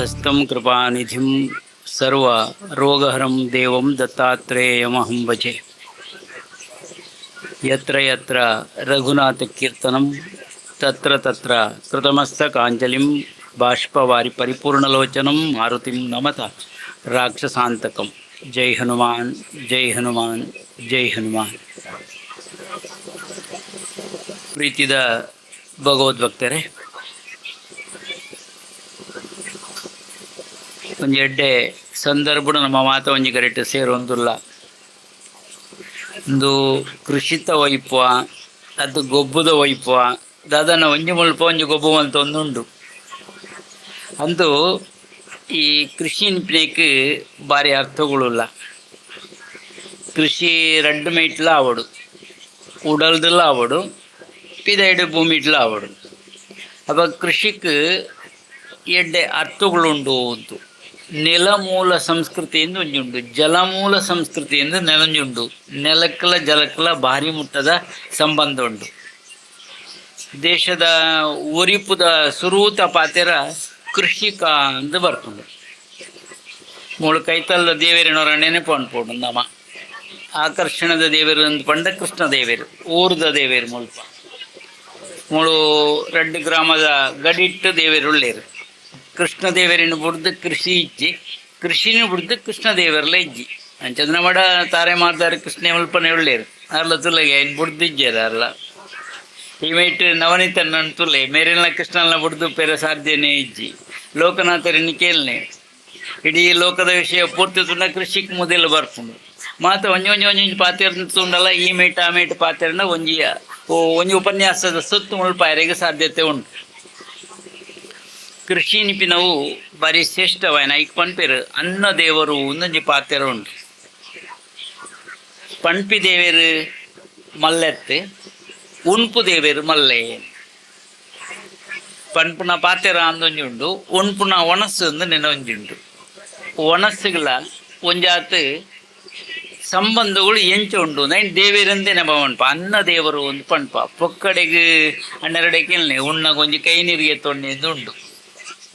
ಅಭಯಹಸ್తం ಕೃಪಾನಿಧಿಂ ಸರ್ವ ರೋಗಹರಂ ದೇವಂ ದತ್ತಾತ್ರೇಯಮಹಂ ಭಜೆ. ಯತ್ರ ಯತ್ರ ರಘುನಾಥ ಕೀರ್ತನಂ, ತತ್ರ ತತ್ರ ಕೃತಮಸ್ತಕಾಂಜಲಿಂ ಬಾಷ್ಪವಾರಿ ಪರಿಪೂರ್ಣಲೋಚನಂ, ಮಾರುತಿಂ ನಮತ ರಾಕ್ಷಸಾಂತಕಂ. ಜೈ ಹನುಮಾನ್ ಜೈ ಹನುಮಾನ್ ಜೈ ಹನುಮಾನ್. ಪ್ರೀತಿದ ಭಗವದ್ಭಕ್ತರೇ ಒಂಜಿ ಎಡ್ಡೆ ಸಂದರ್ಭ ನಮ್ಮ ಮಾತ ಒಂಜಿ ಕರೆಕ್ಟ್ ಸೇರೊಂದುಲ್ಲ ಒಂದು ಕೃಷಿತ ವೈಪ ಅದು ಗೊಬ್ಬುದ ವೈಪ ದಾದನ ಒಂಜಿ ಮುಲ್ಪ ಒಂಜಿ ಗೊಬ್ಬು ಅಂತ ಒಂದುಂಡು ಅಂದು ಈ ಕೃಷಿ ನಿಪ್ನೇಕ್ ಭಾರಿ ಅರ್ಥಗಳಿಲ್ಲ ಕೃಷಿ ರಡ್ಡು ಮೈಟ್ಲ ಆವಡು, ಉಡಲ್ದಲ್ಲ ಆವಡು ಪಿದೈಡು ಭೂಮಿ ಇಟ್ಲ ಆವಡು. ಅಪ್ಪ ಕೃಷಿಕ್ ಎಡ್ಡೆ ಅರ್ಥಗಳುಂಡು ಅಂತ. ನೆಲಮೂಲ ಸಂಸ್ಕೃತಿಯಿಂದ ಒಂಜುಂಡು ಜಲಮೂಲ ಸಂಸ್ಕೃತಿಯಿಂದ ನೆಲಂಜುಂಡು ನೆಲಕ್ಕಲ ಜಲಕ್ಕಲ ಭಾರಿ ಮುಟ್ಟದ ಸಂಬಂಧ ಉಂಡು ದೇಶದ ಒರಿಪುದ ಸುರೂತ ಪಾತೆರ ಕೃಷಿಕ ಅಂತ ಬರ್ತುಂಡು ಮೂಳು ಕೈತಲ್ಲ ದೇವೇರಿನವರ ನೆನಪು ಅನ್ಪೋಡು ನಮ್ಮ. ಆಕರ್ಷಣದ ದೇವರು ಅಂತ ಪಂಡ ಕೃಷ್ಣ ದೇವರು, ಊರ್ದ ದೇವೇರು ಮುಲ್ಪ. ಮೂಳು ರೆಡ್ ಗ್ರಾಮದ ಗಡಿಟ್ಟು ದೇವೇರು ಒಳ್ಳೇರು ಕೃಷ್ಣ ದೇವರಿನ ಬುಡ್ದು ಕೃಷಿ ಇಜ್ಜಿ, ಕೃಷಿನ ಬುಡ್ದು ಕೃಷ್ಣದೇವರಲ್ಲ ಇಜ್ಜಿ. ಅಂಚಂದ್ರ ತಾರೆ ಮಾಡ್ತಾರೆ ಕೃಷ್ಣ ಮುಲ್ಪನೆ ಒಳ್ಳೆಯರು. ಅರ್ಲ ತುಲಗೆ ಏನು ಬುಡ್ದು ಈ ಅರ್ಲ. ನವನೀತ ನನ್ನ ತುಲೆ, ಮೇರಿನ ಕೃಷ್ಣನ ಬುಡ್ದು ಪೆರ ಸಾಧ್ಯನೇ ಇಜ್ಜಿ. ಲೋಕನಾಥರನ್ನು ಕೇಳನೆ ಇಡೀ ಲೋಕದ ವಿಷಯ ಪೂರ್ತಿ ತುಂಡ ಕೃಷಿಕ್ ಮೊದಲು ಬರ್ಪುಂಡು. ಮಾತ ಒಂಜಿ ಒಂಜಿ ಒಂಜಿ ಪಾತೆರ್ನ ತುಂಡಲ್ಲ, ಈ ಮೇಟ್ ಆ ಮೇಟ್ ಪಾತೆರ್ನ ಒಂಜಿಯ ಒಂಜಿ ಉಪನ್ಯಾಸದ ಸುತ್ತು ಮುಳ್ಪಾಯರಿಗೆ ಸಾಧ್ಯತೆ ಉಂಟು. ಕೃಷಿ ನಿಪಿನವು ಬಾರಿ ಶ್ರೇಷ್ಠವಾಯಿನ ಈಗ ಪಂಪಿರು ಅನ್ನ ದೇವರು ಒಂದೊಂಜಿ ಪಾತ್ರ ಉಂಟು. ಪಂಪಿ ದೇವೇರು ಮಲ್ಲೆತ್ತು, ಉಣ್ಪು ದೇವೇರು ಮಲ್ಲೆ. ಪಂಪುನ ಪಾತ್ರ ಅಂದೊಂಜಿ ಉಂಡು, ಉಣ್ಪುನ ಒಣಸು ಅಂದು ನೆನ ಒಂಜಿ ಉಂಡು ಒಣಸುಗಳ ಒಂಜಾತು ಸಂಬಂಧಗಳು ಎಂಚ ಉಂಡು. ನೈನ್ ದೇವೇರಂದೇ ನಮ್ಮ ಪಂಪ ಅನ್ನ ದೇವರು ಒಂದು ಪಂಪ ಪೊಕ್ಕಡೆಗೆ ಹನ್ನೆರಡೆ ಉಣ್ಣ ಕೊಂಜಿ ಕೈ ನೀರಿಗೆ ತೊಣ್ಣೆದು ಉಂಡು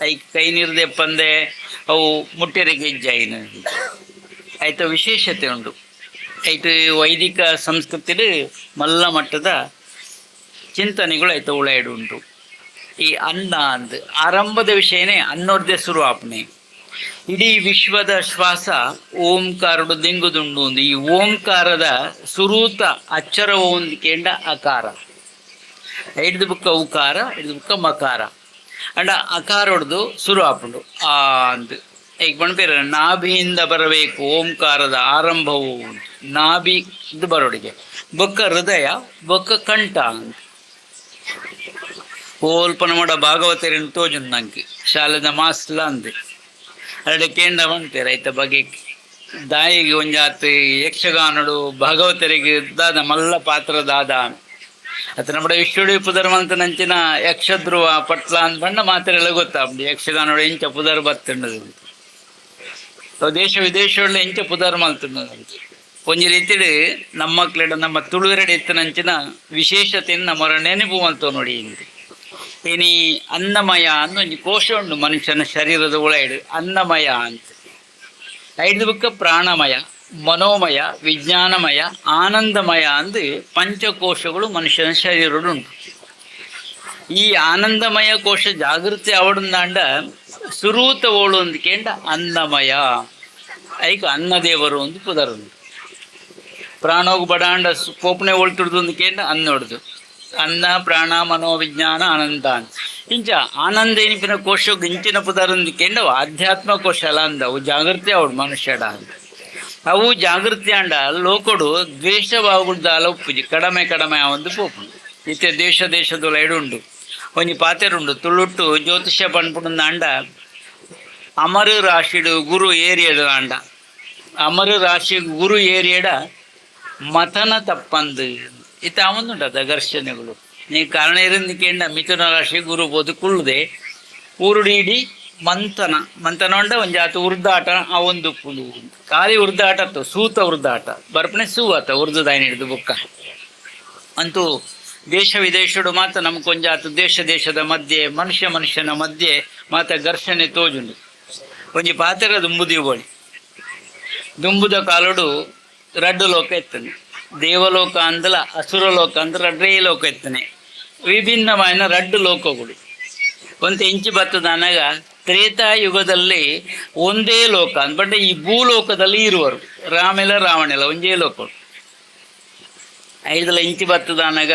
ಐ ಕೈ ಪಂದೆ, ಅವು ಮುಟ್ಟೆರೆಗೆ ಇಜ್ಜಾಯಿನ ಆಯ್ತ, ವಿಶೇಷತೆ ಉಂಟು. ಆಯ್ತು ವೈದಿಕ ಸಂಸ್ಕೃತಿಡ್ ಮಲ್ಲ ಮಟ್ಟದ ಚಿಂತನೆಗಳು ಆಯ್ತು, ಉಳಾಯ್ಡು ಉಂಟು. ಈ ಅನ್ನ ಅಂದ್, ಆರಂಭದ ವಿಷಯನೇ ಅನ್ನೋರ್ದೇ ಶುರು ಇಡೀ ವಿಶ್ವದ ಶ್ವಾಸ ಓಂಕಾರಡು ದಿಂಗುದುಂಡು ಒಂದು. ಈ ಓಂಕಾರದ ಸುರೂತ ಅಚ್ಚರ ಕೇಂಡ ಅಕಾರ ಹಿಡ್ದು ಬುಕ್ಕ ಉಕಾರ, ಹಿಡ್ದು ಬುಕ್ಕ ಮಕಾರ. ಅಂಡ ಅಕಾರ ಹೊಡೆದು ಶುರು ಆಪುಂಡು ಆ, ಅಂತ. ಈಗ ಬಣ್ಪೇರ ನಾಭಿಯಿಂದ ಬರಬೇಕು, ಓಂಕಾರದ ಆರಂಭವು. ನಾಭಿ ಇದು ಬರೋಡಿಗೆ ಬೊಕ್ಕ ಹೃದಯ, ಬೊಕ್ಕ ಕಂಠ ಅಂತ. ಓಲ್ಪನ ಮಾಡ ಭಾಗವತರಿನ ತೋಜುಂಡು ನಂಗೆ. ಶಾಲೆದ ಮಾಸ್ಲ ಅಂದೆ. ಅದೇ ಕೇಂದ್ರ ಬಂತೆ ಐತ ಬಗೆ ದಾಯಿಗೆ ಒಂಜಾತಿ ಯಕ್ಷಗಾನಡು ಭಾಗವತರಿಗೆ ದಾದ ಮಲ್ಲ ಪಾತ್ರ ದಾದ ಅತ್ತ ನಮ್ಮ ವಿಶ್ವಡಿ ಪುದರ್ ಮಂತ ನಂಚಿನ ಯಕ್ಷಧ್ರುವ ಪಟ್ಲ ಅಂತ ಬಣ್ಣ ಮಾತ್ರೆಲ್ಲ ಗೊತ್ತಾಗ್ದು ಯಕ್ಷಗಾನೋಡ ಇಂಚ ಪುದರ್ ಬರ್ತಂಡದು ಅವು ದೇಶ ವಿದೇಶಗಳ ಇಂಚ ಪುದರ್ ಮಲ್ತಂಡದು ಒಂಜಿ ರೀತಿಡ್ ನಮ್ಮ ಮಕ್ಕಳಿಡ ನಮ್ಮ ತುಳುವೆರಡೆ ಇತ್ತನಂಚಿನ ವಿಶೇಷತೆಯನ್ನು ನಮ್ಮರ ನೆನಪು ಅಂತ ನೋಡಿ ಇಂದು. ಇನಿ ಅನ್ನಮಯ ಅನ್ನೋ ಒಂಜಿ ಕೋಶ ಉಂಡು ಮನುಷ್ಯನ ಶರೀರದ ಒಳ ಅನ್ನಮಯ ಅಂತ. ಐದು ಬುಕ್ಕ ಪ್ರಾಣಮಯ. ಮನೋಮಯ, ವಿಜ್ಞಾನಮಯ, ಆನಂದಮಯ ಅಂದು ಪಂಚಕೋಶಗಳು ಮನುಷ್ಯನ ಶರೀರಡು ಉಂಟು ಈ ಆನಂದಮಯ ಕೋಶ ಜಾಗೃತಿ ಅವಡಂದಾಂಡ ಸುರೂತ ಓಳು ಅಂದ್ಕೇಂಡ ಅನ್ನಮಯ. ಐಕ ಅನ್ನದೇವರು ಒಂದು ಪುದರಂದು. ಪ್ರಾಣೋಗ ಬಡಾಂಡ ಕೋಪನೆ ಒಳ್ತಿಡ್ದು ಅಂದ್ಕೇಂಡ ಅನ್ನೊಡ್ದು. ಅನ್ನ, ಪ್ರಾಣ ಮನೋವಿಜ್ಞಾನ ಆನಂದ ಅಂತ ಇಂಚ ಆನಂದ ಏನಿಪಿನ ಕೋಶ ಇಂಚಿನ ಪುದರಂದ್ಕೇಂಡ ಆಧ್ಯಾತ್ಮ ಕೋಶ ಅಲ್ಲ ಅಂದ ಅವು ಜಾಗೃತಿ ಅವಳು ಮನುಷ್ಯಡ ಅಂತ ಅವು ಜಾಗೃತಿ ಅಂಡ. ಲೋಕಡು ದ್ವೇಷ ಬಾಗುಡ್ದ ಉಪ್ಪುಜಿ ಕಡಮೆ, ಕಡಿಮೆ ಒಂದು ಪೋಪುಂಡು ಇತ್ತೆ ದೇಶ ದೇಶದ ಲೈಡುಂಡು ಒಂಜಿ ಪಾತೆರುಂಡು ತುಳುಟ್ಟು ಜ್ಯೋತಿಷ್ಯ ಪನ್ಪುಂಡ ಅಂಡ. ಅಮರ ರಾಶಿಡು ಗುರು ಏರಿಯಡ ಅಂಡ. ಅಮರ ರಾಶಿ ಗುರು ಏರಿಯಡ ಮತನ ತಪ್ಪಂದು. ಇತ್ತ ಅವಂದುಂಟದ ಘರ್ಷಣೆಗಳು. ನೀ ಕಾರಣ ಇರಂದಿಕೆಂಡ ಮಿಥುನ ರಾಶಿ ಗುರು ಬದುಕುಳ್ಳದೆ ಊರುಡಿ ಮಂಥನ. ಮಂಥನ ಉಂಡ ಜಾತಿ ಉರ್ದಾಟ ಆ ಒಂದು ಕುಲು ಖಾಲಿ ಉರ್ದಾಟ ಅತ್ತು ಸೂತ ಉರ್ದಾಟ ಬರ್ಪಣೆ ಸೂವತ ಉರ್ದು ದಾಯಿನ ಹಿಡಿದು ಬುಕ್ಕ. ಅಂತೂ ದೇಶ ವಿದೇಶಡು ಮಾತ್ರ ನಮ್ಗೆ ಒಂಜಾತು ದೇಶ ದೇಶದ ಮಧ್ಯೆ, ಮನುಷ್ಯ ಮನುಷ್ಯನ ಮಧ್ಯೆ ಮಾತ ಘರ್ಷಣೆ ತೋಜುಂಡು. ಒಂಜಿ ಪಾತ್ರ ದುಂಬು ದೀವಳಿ ದುಂಬುದ ಕಾಲುಡು ರಡ್ಡು ಲೋಕ ಎತ್ತನೆ. ದೇವಲೋಕ ಅಂದಲ, ಅಸುರ ಲೋಕ ಅಂದ್ರೆ ರಡ್ಡೇ ಲೋಕ ಎತ್ತನೆ. ವಿಭಿನ್ನమైన ರಡ್ಡು ಲೋಕಗಳು. ಒಂದು ಇಂಚು ಬತ್ತದ ಅನಾಗ ತ್ರೇತಾಯುಗದಲ್ಲಿ ಒಂದೇ ಲೋಕ ಬಟ್ ಈ ಭೂಲೋಕದಲ್ಲಿ ಇರುವರು. ರಾಮೆಲ ರಾವಣೆಲ ಒಂದೇ ಲೋಕ. ಐದಲ ಇಂಚಿ ಬರ್ತದನಾಗ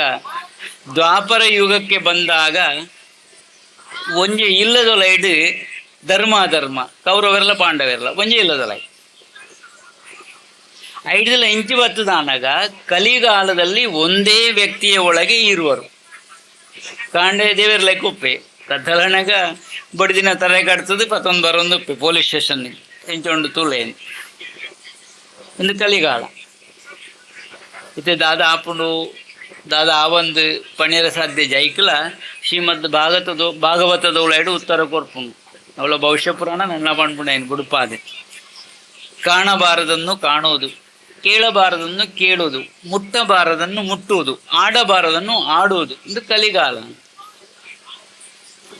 ದ್ವಾಪರ ಯುಗಕ್ಕೆ ಬಂದಾಗ ಒಂಜಿ ಇಲ್ಲದೊಲೈಡ್ ಧರ್ಮ ಧರ್ಮ ಕೌರವರೆಲ್ಲ ಪಾಂಡವರೆಲ್ಲ ಒಂಜಿ ಇಲ್ಲದೊಲೈ ಐದಲ ಇಂಚಿ ಬರ್ತದಾನಾಗ ಕಲಿಗಾಲದಲ್ಲಿ ಒಂದೇ ವ್ಯಕ್ತಿಯ ಒಳಗೆ ಇರುವರು. ಕಾಂಡೆ ದೇವರ ಕುಪ್ಪೆ. ಬಡ್ದಿನ ತಲೆ ಕಟ್ತದೆ ಪತ್ತೊಂದು ಬರೊಂದು ಉಪ್ಪೆ ಪೊಲೀಸ್ ಸ್ಟೇಷನ್ ಎಂಚೊಂಡು ತುಲೆ ಒಂದು ಕಲಿಗಾಲ. ಇತ್ತೆ ದಾದ ಆಪುಂಡು ದಾದ ಆವಂದು ಪಣಿಯರ ಸಾಧ್ಯ ಜೈಕಲ, ಶ್ರೀಮದ್ ಭಾಗವತದ ಭಾಗವತದ ಉಳೈಡು ಉತ್ತರ ಕೊರ್ಪುಂಡು. ಅವಳ ಭವಿಷ್ಯ ಪುರಾಣ ನನ್ನ ಪಂಡ್ಪುಂಡು ಏನು ಗುಡುಪಾದೆ. ಕಾಣಬಾರದನ್ನು ಕಾಣೋದು, ಕೇಳಬಾರದನ್ನು ಕೇಳುವುದು ಮುಟ್ಟಬಾರದನ್ನು ಮುಟ್ಟುವುದು, ಆಡಬಾರದನ್ನು ಆಡುವುದು ಇದು ಕಲಿಗಾಲ.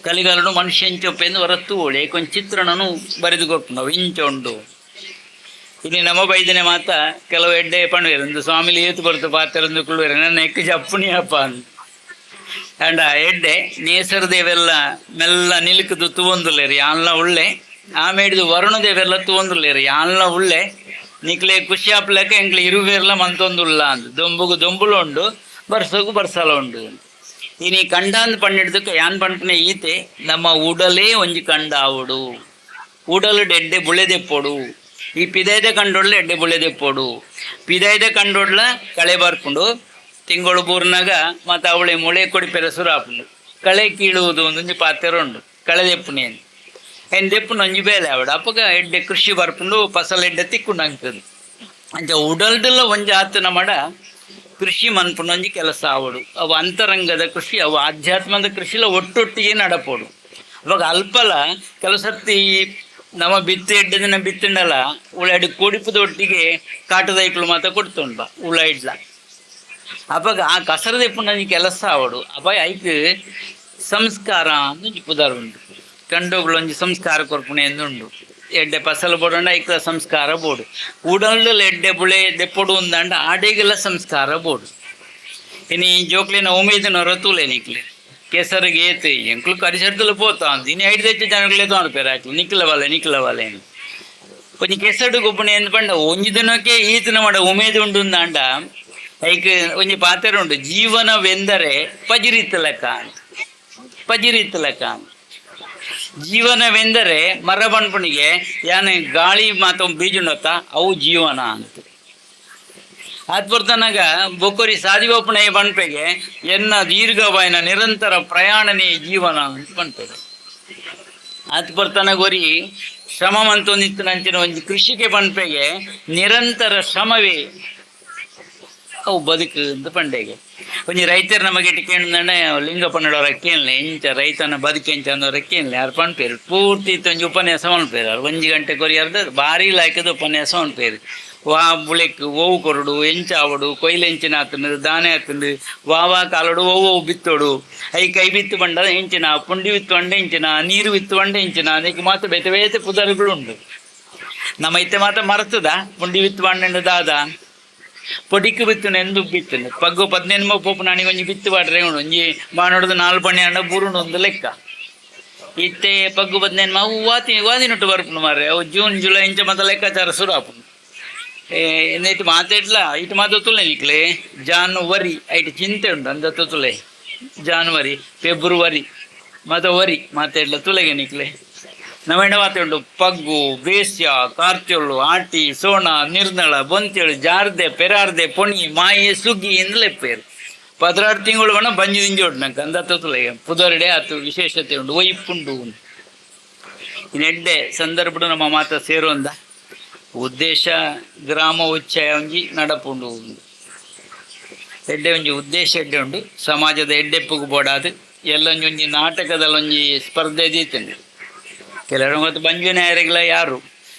ಕಲಿಗಾಲನು ಮನುಷ್ಯಂಚೊಪ್ಪೆ ಎಂದು ಹೊರತು ಏಕೊಂದು ಚಿತ್ರಣನು ಬರೆದು ಕೊಟ್ಟು ನಾವು ಇಂಚೊಂಡು ಇಲ್ಲಿ ನಮ್ಮ ಬೈದನೆ ಮಾತ ಕೆಲವು ಎಡ್ಡೆ ಪಣವೇರು ಒಂದು ಸ್ವಾಮಿಲಿ ಏತು ಬರ್ತು ಪಾತ್ರಂದು ಕುಳ್ಳುವರೆ. ನನ್ನ ಎಕ್ಕ ಜಪ್ಪುನಿ ಅಪ್ಪ ಅಂತ ಅಂಡ ಎಡ್ಡೆ ನೇಸರದೇವೆಲ್ಲ ಮೆಲ್ಲ ನಿಲ್ಕದು ತುವಂದುಲ್ಲೇರಿ ಯಾನ್ಲ ಉಳ್ಳೆ ಆಮೇಡಿದು ವರುಣದೇವೆಲ್ಲ ತುವಂದುಲ್ಲೇರಿ ಯಾನ್ಲ ಉಳ್ಳೆ ನಿಕ್ಲೆ ಖುಷಿ ಆಪ್ಲೆಕ್ಕ ಎಂಕ್ಲೆ ಇರುವೆರ್ಲ ಮಂತೊಂದುಲ್ಲ ಅಂತ ದೊಂಬುಗು ದೊಂಬುಲು ಉಂಡು ಬರ್ಸಗು ಬರ್ಸಲ ಉಂಡು ಕಂಡಾಂದ್ ಪಂಡಿಡ್ದಕ್ಕೆ ಯಾನ್ ಪಂಪನೆ ಈತೆ? ನಮ್ಮ ಉಡಲೇ ಒಂಜಿ ಕಂಡ ಆವುಡು. ಉಡಲು ಎಡ್ಡೆ ಬುಳೆದೆಪ್ಪೊಡು ಈ ಪಿದೈದ ಕಂಡೊಡ್ಲ ಎಡ್ಡೆ ಬುಳೆದೆಪ್ಪೋಡು ಪಿದೈದ ಕಂಡೊಡ್ಲ ಕಳೆ ಬರ್ಪುಂಡು. ತಿಂಗಳು ಬೂರ್ನಾಗ ಮತ್ತು ಅವಳೆ ಮೊಳೆ ಕೊಡಿ ಪೆರಸುರು ಹಾಕೊಂಡು ಕಳೆ ಕೀಳುವುದು ಒಂದೊಂದು ಪಾತ್ರ ಉಂಡು ಕಳೆ ದೆಪ್ಪುನಿ ಅಂತ ಏನು ದೆಪ್ಪುನ ಒಂಜಿ ಬೇಲೆ ಆವಡ. ಅಪ್ಪಗ ಎಡ್ಡೆ ಕೃಷಿ ಬರ್ಕೊಂಡು ಫಸಲ್ ಎಡ್ಡೆ ತಿಕ್ಕೊಂಡು ಅಂತ ಅಂಚ ಉಡಲ್ದೆಲ್ಲ ಒಂಜಿ ಆತನ ಮಾಡ ಕೃಷಿ ಮನ್ಪುನೊಂಜಿ ಕೆಲಸ ಆವಡು. ಅವು ಅಂತರಂಗದ ಕೃಷಿ, ಅವು ಆಧ್ಯಾತ್ಮದ ಕೃಷಿಲ ಒಟ್ಟೊಟ್ಟಿಗೆ ನಡಪೋಡು. ಅವಾಗ ಅಲ್ಪಲ ಕೆಲಸತ್ತಿ ನಮ್ಮ ಬಿತ್ತು ಎಡ್ಡ ದಿನ ಬಿತ್ತಿಂಡಲ್ಲ, ಉಳ್ಳಾಡಿ ಕೊಡಿಪುದ ಒಟ್ಟಿಗೆ ಕಾಟದೈಕ್ಳು ಮಾತ ಕೊಡ್ತೊಂಡ್ಬ ಉಳ್ಳ ಇಡ್ಲ. ಅವಾಗ ಆ ಕಸರದ ಪುಣ್ಯ ಕೆಲಸ ಆವಡು. ಅಪ್ಪ ಐಕ್ ಸಂಸ್ಕಾರ ಅಂದು ಉಂಡು ಉಂಟು ಕಂಡೋಗಳು ಒಂಜಿ ಸಂಸ್ಕಾರ ಎಂದು ಎಂದುಂಡು ಎಡ್ಡೆ ಪಸಲು ಬೋಡಂಡ ಐಕ್ಲ ಸಂಸ್ಕಾರ ಬೋಡು. ಉಡಲು ಎಡ್ಡೆ ಬುಳೆ, ಎಡ್ಡೆ ಪೊಡು ಉಂದಂಡ, ಆಡೆಗೆಲ್ಲ ಸಂಸ್ಕಾರ ಬೋಡು. ಇನ್ನು ಈ ಜೋಕ್ಲಿನ ಉಮೇದಿನ ರತುಲೆ ನಿಕ್ಲೆ. ಕೆಸರು ಗೇತು, ಎಂಕ್ಲು ಕರಿಸಡ್ದಲು ಪೋತಾ ಇನಿ ಇನ್ನು ಐದು ದೈತೆ ಜನಗಳೇ ತಗೊಂಡು ಪೇರ ಹಾಕ್ಲಿ. ನಿಕ್ಲ ವಾಲೆ ನಿಕ್ಲ ವಾಲೆ ಕೊಂಚ ಕೆಸಡು ಗೊಬ್ಬನೆ ಎಂದ ಪಂಡ, ಒಂಜಿ ದಿನಕ್ಕೆ ಈತನ ಮಾಡ ಉಮೇದು ಉಂಡು ಐಕ್ ಒಂಜಿ ಪಾತ್ರ ಉಂಡು ಜೀವನವೆಂದರೆ ಪಜಿರಿತ ಲೆಕ್ಕ ಜೀವನವೆಂದರೆ ಮರ ಬಣ್ಪಣಿಗೆ ಯಾನೆ ಗಾಳಿ ಮಾತು ಬೀಜುಣತ ಅವು ಜೀವನ ಅಂತ. ಅದ್ಭುತನಾಗ ಬೊಕ್ಕರಿ ಸಾದಿವಪ್ಪಣೆ ಬಣ್ಪೆಗೆ ಎನ್ನ ದೀರ್ಘವಾಯಿನ ನಿರಂತರ ಪ್ರಯಾಣನೇ ಜೀವನ ಅಂತ ಬಣ್ಪೆಗೆ ಅದ್ ಬರ್ತನ ಗೊರಿ ಶ್ರಮ ಮಂತೊಂದಿತ್ತು ಒಂದು ಕೃಷಿಗೆ ಬಣ್ಪೆಗೆ ನಿರಂತರ ಶ್ರಮವೇ ಅವು ಬದುಕು ಅಂತ ಪಂಡೆಗೆ ಒಂಜಿ ರೈತರು ನಮಗೆ ಕೇಳಿದಂಡ ಲಿಂಗಪ್ಪನಡವ್ರ ಕೇಳಲೆ ಇಂಚ ರೈತನ ಬದುಕೆಂಚ ಅನ್ನೋರ ಕೇಳಲೆ ಯಾರು ಪಣ್ಪೇರು ಪೂರ್ತಿ ಒಂಜಿ ಉಪನ್ಯಾಸ ಮಾಡ್ಪೇರು ಅವ್ರು ಒಂಜಿ ಗಂಟೆ ಕೊರಿಯಾರ್ದ, ಭಾರಿ ಲಾಯ್ಕದ ಉಪನ್ಯಾಸ ಮಾಡ್ಪೇರು ವಾ ಬುಳೆಕ್ ಓವು ಕೊರಡು ಎಂಚಾವಡು ಕೊಯ್ಲೆಂಚಿನ ಆತಂದು ದಾನೆ ಆತಂದು ವಾವಾ ಕಾಲಡು ಓವು ಓವು ಬಿತ್ತೋಡು. ಐ ಕೈ ಬಿತ್ತು ಬಂಡ ಎಂಚಿನ ಪುಂಡಿ ಬಿತ್ತು ಬಂಡ ಎಂಚಿನ ನೀರು ಬಿತ್ತು ಬಂಡ ಎಂಚಿನ ಅದಕ್ಕೆ ಮಾತ್ರ ಬೇತೆ ಬೇತೆ ಪುದರುಗಳು ಉಂಟು ನಮ್ಮ ಇತ್ತೆ ಮಾತ್ರ ಮರ್ತದ? ಪುಂಡಿ ಬಿತ್ತು ಬಂಡೆ ದಾದ? ಪೊಟಿಕ್ಕು ಬಿತ್ತುನ ಎಂದು ಬಿತ್ತನೆ. ಪಗ್ಗು ಪದ್ನೆನ್ಮ ಪೋಪು ನನಗೆ ಒಂಜಿ ಬಿತ್ತು ಪಾಡ್ರೆ ಉಂಡು. ಒಂಜಿ ಬಾನೋಡ್ದು ನಾಲ್ಕು ಪಣ್ಣೆ ಅಂಡ ಬುರುಂಡು ಲೆಕ್ಕ. ಇತ್ತೆ ಪಗ್ಗ ಪದ್ನೆನ್ಮ ಅವು ವಾತಿ, ವಾದಿನುಟ್ಟು ಬರ್ಪುನು ಮಾರ್ರೆ. ಓ ಜೂನ್, ಜುಲೈ ಇಂಚ ಮಾತ ಲೆಕ್ಕಾಚಾರ ಶುರು ಆಪುನು. ಎನ್ನೈತಿ ಮಾತಾಡ್ಲ ಇಟ್ಟು ಮಾತುಲೆ ನಿಕ್ಲೆ. ಜಾನುವರಿ, ಐಟು ಚಿಂತೆ ಉಂಟು ತುಲೆ. ಜಾನುವರಿ, ಫೆಬ್ರವರಿ ಮಾತ ವರಿ ಮಾತಾಡ್ಲ ತುಲೆಗೆ ನಿಕ್ಲೆ. ಮಾತಾಡು ಪಗ್ಗು, ಬೇಸ್ಯ ಕಾರ್ತ್ಯೊಳ್ಳು ಆಟಿ, ಸೋಣ, ನಿರ್ನಳ, ಬೊಂತೆಳು, ಜಾರ್ದೆ, ಪೆರಾರ್ದೆ, ಪೊಣಿ, ಮಾಯೆ, ಸುಗ್ಗಿ ಎಂದಲೇ ಪೇರು. ಪದ್ರಾರು ತಿಂಗಳು ಬಣ್ಣ ಬಂಜು ಇಂಜಿ ಉಂಟು ನಂಗೆ ಅಂದ ತೊತ್ತುಲೆಗೆ ಪುದರ್ಡೆ ಆತು ವಿಶೇಷತೆ ಉಂಟು. ಒಯ್ಪುಂಡು ಇನ್ನೆಡ್ಡೆ ಸಂದರ್ಭಡು ನಮ್ಮ ಮಾತ ಸೇರುವಂದ. ಉದ್ದೇಶ, ಗ್ರಾಮ ಉಚ್ಚಯ ಒಂಜಿ ನಡಪುಂಡು ಎಡ್ಡೆ ಒಂಜಿ ಉದ್ದೇಶ ಎಡ್ಡೆ ಉಂಡು ಸಮಾಜದ ಎಡ್ಡೆಪ್ಪುಗು ಬೋಡಾದು. ಎಲ್ಲೊಂಜಿ ಒಂಜಿ ಒಂಜಿ ಒಂಜಿ ಸ್ಪರ್ಧೆ ದೀತಂಡು ಕೆಲವರು ಮತ್ತು ಬಂಜನೆ ಯಾರಿಗಿಲ್ಲ ಯಾರು?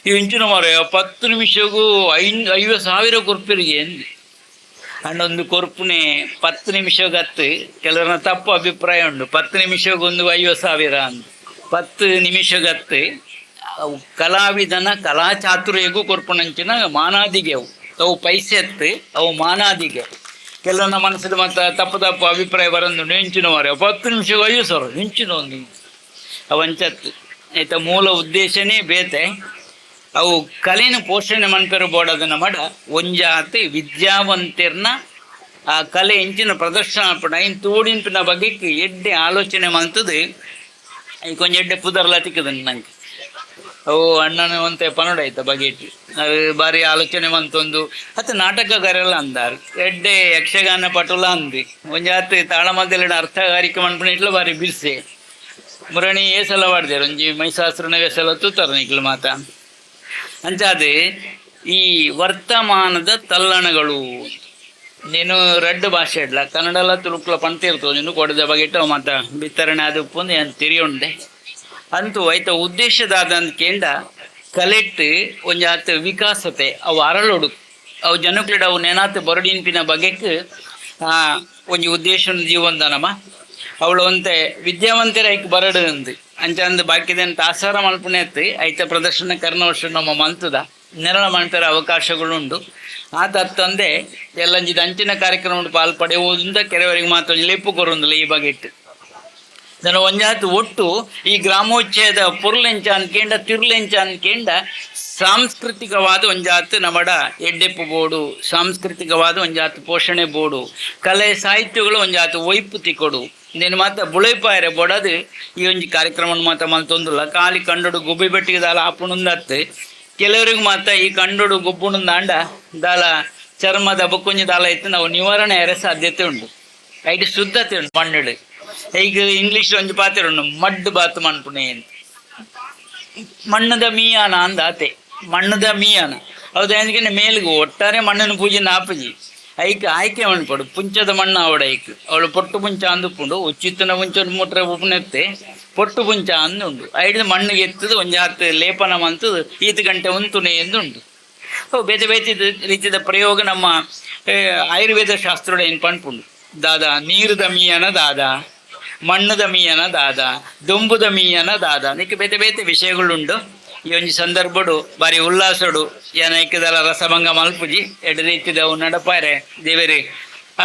ಈ ಇಂಚಿನ ಮರ ಪತ್ತು ನಿಮಿಷಕ್ಕೂ ಐನ್ ಐವತ್ತು ಸಾವಿರ ಕೊರ್ಪಿರಿಗೆ ಎಂದು ಅಣ್ಣೊಂದು ಕೊರ್ಪುನೆ ಪತ್ತು ನಿಮಿಷಗತ್ತು. ಕೆಲವರನ್ನ ತಪ್ಪು ಅಭಿಪ್ರಾಯ ಉಂಟು. ಪತ್ತು ನಿಮಿಷಗೊಂದು ಐವತ್ತು ಸಾವಿರ ಅಂತ ಪತ್ತು ನಿಮಿಷಗತ್ತು. ಕಲಾವಿದನ ಕಲಾ ಚಾತುರ್ಯಗೂ ಮಾನಾದಿಗೆವು ಮಾನಾದಿಗೆ ಅವು. ಅವು ಪೈಸೆತ್ತು ಅವು ಮಾನಾದಿಗೆ ಕೆಲವೊಂದು ಮನಸ್ಸಿದ ಮತ್ತು ತಪ್ಪು ತಪ್ಪು ಅಭಿಪ್ರಾಯ ಬರಂದು ನೆಂಚಿನವರೆ ಪತ್ತು ನಿಮಿಷ ಸಾವಿರ. ಹೆಂಚಿನ ಒಂದು ಅವಂಚತ್ತು. ಆಯ್ತಾ ಮೂಲ ಉದ್ದೇಶನೇ ಬೇತೆ. ಅವು ಕಲೆನ ಪೋಷಣೆ ಮನ್ಪೆರು ಬೋಡದನ್ನ ಮಡ ಒಂಜಾತಿ ವಿದ್ಯಾವಂತಿರ್ನ ಆ ಕಲೆ ಎಂಚಿನ ಪ್ರದರ್ಶನ ಪಡ ಇನ್ ತೂಡಿಂಪಿನ ಬಗ್ಗೆ ಎಡ್ಡೆ ಆಲೋಚನೆ ಮಂತದು ಈ ಕೊಂಚ ಎಡ್ಡೆ ಪುದರ್ಲ ತಿಕ್ಕದ ನಂಗೆ. ಅವು ಅಣ್ಣನ ಒಂತೆ ಪನೋಡಾಯ್ತ ಬಗೆಟ್ ಬಾರಿ ಆಲೋಚನೆ ಮಂತೊಂದು ಹತ್ತು ನಾಟಕಗಾರೆಲ್ಲ ಅಂದಾರು. ಎಡ್ಡೆ ಯಕ್ಷಗಾನ ಪಟುಲ ಅಂದಿ ಒಂಜಾತಿ ತಾಳಮದ್ದಲಿನ ಅರ್ಥಗಾರಿಕೆ ಇಟ್ಲು ಬಾರಿ ಬಿರ್ಸೆ. ಮುರಣಿ ಏ ಸಲ ಮಾಡಿದೆ ಒಂಜಿ ಮೈಸಾಸ್ತ್ರನ ಸಲ ತೂತಾರ ನಿಕ್ಲು ಮಾತ. ಅಂಚಾದೆ ಈ ವರ್ತಮಾನದ ತಲ್ಲಣಗಳು, ನೀನು ರೆಡ್ ಭಾಷೆ ಇಡ್ಲ, ಕನ್ನಡಲ ತುಳುಕ್ಲ ಪಂತಿರ್ತದೆ ನೀನು ಕೊಡದ ಬಗೆಟ್ಟು ಮಾತ. ಬಿತ್ತರಣೆ ಅದು ಪುಂದೆ ಅಂತ ತಿರಿಯುಂಡೆ ಅಂತೂ ಐತ ಉದ್ದೇಶದಾದ ಕೇಂದ ಕಲೆಕ್ಟ್ ಆತ ವಿಕಾಸತೆ, ಅವು ಅರಳೊಡು. ಅವು ಜನಕ್ಲಿಡ ಅವು ಬರುಡಿನ್ಪಿನ ಬರಡಿನ್ಪಿನ ಬಗೆಕ್ ಒಂಜಿ ಉದ್ದೇಶ ಜೀವನದನಮ. ಅವಳು ಒಂತೆ ವಿದ್ಯಾವಂತರ ಐಕ್ ಬರಡು ಅಂದು ಅಂಚ ಅಂದು ಬಾಕಿದೇನು ತಾಸಾರ ಮಲ್ಪುಣೆತ್ತು ಐತ ಪ್ರದರ್ಶನ ಕರ್ನ ವರ್ಷ ನಮ್ಮ ಮಂತದ, ನೆರಳ ಅವಕಾಶಗಳು ಅವಕಾಶಗಳುಂಡು. ಆ ತತ್ತಂದೆ ಎಲ್ಲಂಜಿದ ಅಂಚಿನ ಕಾರ್ಯಕ್ರಮ ಪಾಲ್ಪಡೆಯುವುದರಿಂದ ಕೆಲವರಿಗೆ ಮಾತ್ರ ಲೇಪು ಕೊರೊಂದಿಲ್ಲ ಈ ಬಗೆಟ್ ದನ ಒಂಜಾತು ಒಟ್ಟು ಈ ಗ್ರಾಮೋಚ್ಚಯದ ಪುರ್ಲೆಂಚ ಅನ್ಕೇಂಡ, ತಿರ್ಲೆಂಚ ಅನ್ಕೇಂಡ ಸಾಂಸ್ಕೃತಿಕವಾದ ಒಂಜಾತು ನಮಡ ಎಡ್ಡೆಪ್ಪು ಬೋಡು, ಸಾಂಸ್ಕೃತಿಕವಾದ ಒಂಜಾತು ಪೋಷಣೆ ಬೋಡು, ಕಲೆ ಸಾಹಿತ್ಯಗಳು ಒಂಜಾತು ವೈಪುತಿ ತಿಕೊಡು నేను ಮಾತ ಬುಳೈಪಾಯರೆ ಬೊಡದು ಈ ಒಂಜಿ ಕಾರ್ಯಕ್ರಮ ಮಾತ ಮಲ್ತೊಂದುಲ್ಲ ಖಾಲಿ ಕಂಡೋಡು ಗುಬ್ಬಿ ಬೆಟ್ಟಿಗೆ ದಾಲ ಆಪುಣುಂದತ್ತು ಕೆಲವರಿಗೆ ಮಾತ ಈ ಕಂಡೋಡು ಗುಬ್ಬುಣುಂದಾಂಡ ದಾಲ ಚರ್ಮದ ಬುಕ್ಕುಂಜಿ ದಾಲ ಇತ್ತು ನಾವು ನಿವಾರಣೆ ಎರೆ ಸಾಧ್ಯತೆ ಉಂಟು ಐದು ಶುದ್ಧತೆ ಉಂಟು ಮಣ್ಣುಡು ಈಗ ಇಂಗ್ಲೀಷ್ ಒಂಜಿ ಪಾತ್ರ ಉಂಡು ಮಡ್ ಬಾತ್ ಮನ್ಪುಣೆ ಅಂತ ಮಣ್ಣದ ಮೀಯಾನ ಅಂದಾತೆ ಮಣ್ಣದ ಮೀಯಾನ ಹೌದು ఎందుకంటే ಮೇಲ್ಗು ಒಟ್ಟಾರೆ ಮಣ್ಣನ ಪೂಜೆ ನಾಪಜಿ ಐಕ್, ಆಯ್ಕೆ ಮಾಡ್ಕೊಡು ಪುಂಚದ ಮಣ್ಣ ಅವಡ ಐಕ್. ಅವಳು ಪೊಟ್ಟು ಪುಂಚ ಅಂದುಕೊಂಡು ಉಚ್ಚಿತ್ತನ ಪುಂಚ ಮೂಟ್ರೆ ಉಪನೆತ್ತೆ. ಪೊಟ್ಟು ಪುಂಚ ಅಂದುಂಡು ಐದು ಮಣ್ಣು ಎತ್ತದು, ಒಂದು ಹತ್ತು ಲೇಪನ ಮಂತದು ಈತು ಗಂಟೆ ಉಂತುನೆ ಎಂದುಂಡು ಬೇತೆ ಬೇತೆ ರೀತಿಯ ಪ್ರಯೋಗ ನಮ್ಮ ಆಯುರ್ವೇದ ಶಾಸ್ತ್ರ ಏನು ಪಣ್ಪುಂಡು ದಾದ, ನೀರುದ ಮೀಯನ ದಾದ, ಮಣ್ಣದ ಮೀಯನ ದಾದ, ದೊಂಬುದ ಮೀಯನ ದಾದ. ಅದಕ್ಕೆ ಬೇತೆ ಬೇತೆ ವಿಷಯಗಳುಂಡು ಈ ಒಂಜಿ ಸಂದರ್ಭಡು ಬಾರಿ ಉಲ್ಲಾಸಡು. ಏನೈಕದಲ್ಲ ರಸಭಂಗ ಮಲ್ಪುಜಿ ಎಡ ರೀತಿದ ನಡಪಾರೆ. ದೇವೇರಿ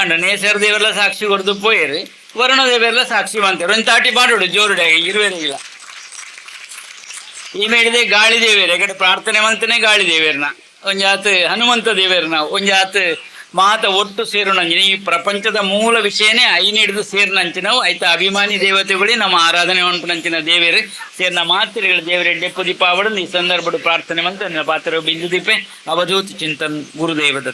ಅಂಡ ನೇಸರ ದೇವರೆಲ್ಲ ಸಾಕ್ಷಿ ಕೊಡ್ದು ಪೋಯಿರಿ. ವರುಣ ದೇವರೆಲ್ಲ ಸಾಕ್ಷಿ ಮಾಡ್ತಾರೆ ಒಂದು ತಾಟಿ ಮಾಡೋಡು ಜೋರುಡೆ ಇರುವೆರಿಲ್ಲ ಈ ಮೇಡಿದೆ ಗಾಳಿ ದೇವೇರಿ. ಎಕಡೆ ಪ್ರಾರ್ಥನೆ ಮಂತನೇ ಗಾಳಿ ದೇವೇರ್ನ. ಒಂಜಾತ್ ಹನುಮಂತ ದೇವೇರ್ನ. ಒಂಜಾತ್ ಮಾತ ಒಟ್ಟು ಸೇರುನಂಚಿನ ಈ ಪ್ರಪಂಚದ ಮೂಲ ವಿಷಯನೇ ಐ ಹಿಡಿದು ಸೇರ್ನಂಚಿನವು. ಆಯ್ತ, ಅಭಿಮಾನಿ ದೇವತೆಗಳೇ ನಮ್ಮ ಆರಾಧನೆ ಉಂಟುನಂಚಿನ ದೇವೇರು. ಸೇರ್ನ ಮಾತಿರಿಗಳ ದೇವರ, ಡೆಪ್ಪು ದೀಪಾವಳಿ ಈ ಸಂದರ್ಭ ಪ್ರಾರ್ಥನೆ ಮಂತ್ರ ಪಾತ್ರ ಬಿಂದು ದೀಪೆ, ಅವಧೂತ್ ಚಿಂತನ್ ಗುರುದೇವದ